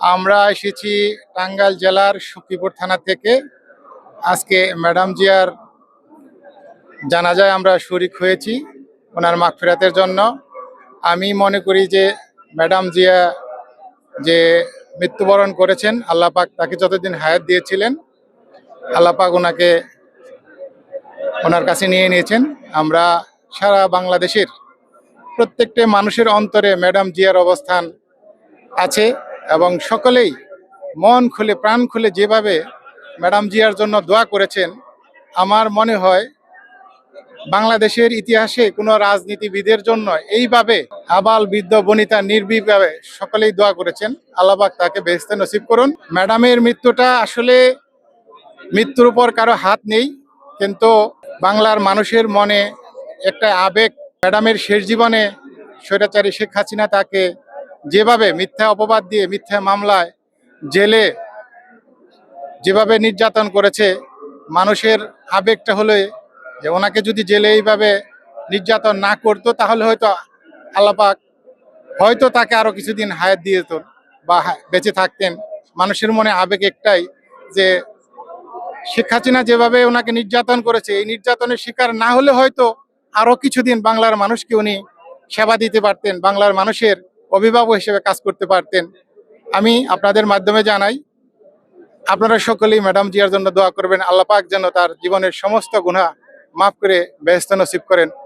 আমরা এসেছি টাঙ্গাইল জেলার সখীপুর থানা থেকে। আজকে ম্যাডাম জিয়ার জানাজায় আমরা শরিক হয়েছি ওনার মাগফিরাতের জন্য। আমি মনে করি যে ম্যাডাম জিয়া যে মৃত্যুবরণ করেছেন, আল্লাহ পাক তাকে যতদিন হায়াত দিয়েছিলেন, আল্লাহ পাক ওনাকে ওনার কাছে নিয়ে নিয়েছেন। আমরা সারা বাংলাদেশের প্রত্যেকটা মানুষের অন্তরে ম্যাডাম জিয়ার অবস্থান আছে। এবং সকলেই মন খুলে, প্রাণ খুলে যেভাবে ম্যাডাম জিয়ার জন্য দোয়া করেছেন, আমার মনে হয় বাংলাদেশের ইতিহাসে কোনো রাজনীতিবিদের জন্য এইভাবে আবাল বৃদ্ধ বনিতা নির্বিভাবে সকলেই দোয়া করেছেন। আল্লাহবাক তাকে বেহেস্তে নসিব করুন। ম্যাডামের মৃত্যুটা আসলে মৃত্যুর উপর কারও হাত নেই, কিন্তু বাংলার মানুষের মনে একটা আবেগ, ম্যাডামের শেষ জীবনে স্বৈরাচারী শেখ হাসিনা তাকে যেভাবে মিথ্যা অপবাদ দিয়ে, মিথ্যা মামলায় জেলে যেভাবে নির্যাতন করেছে, মানুষের আবেগটা হলে যে ওনাকে যদি জেলে এইভাবে নির্যাতন না করতো, তাহলে হয়তো আল্লাপাক হয়তো তাকে আরও কিছুদিন হায়াত দিয়ে দিত বা বেঁচে থাকতেন। মানুষের মনে আবেগ একটাই যে শেখ যেভাবে ওনাকে নির্যাতন করেছে, এই নির্যাতনের শিকার না হলে হয়তো আরও কিছুদিন বাংলার মানুষকে উনি সেবা দিতে পারতেন, বাংলার মানুষের অভিভাবক হিসেবে কাজ করতে পারতেন। আমি আপনাদের মাধ্যমে জানাই, আপনারা সকলেই ম্যাডাম জিয়ার জন্য দোয়া করবেন। আল্লাহ পাক যেন তার জীবনের সমস্ত গুণা মাফ করে ব্যস্ত নসিব করেন।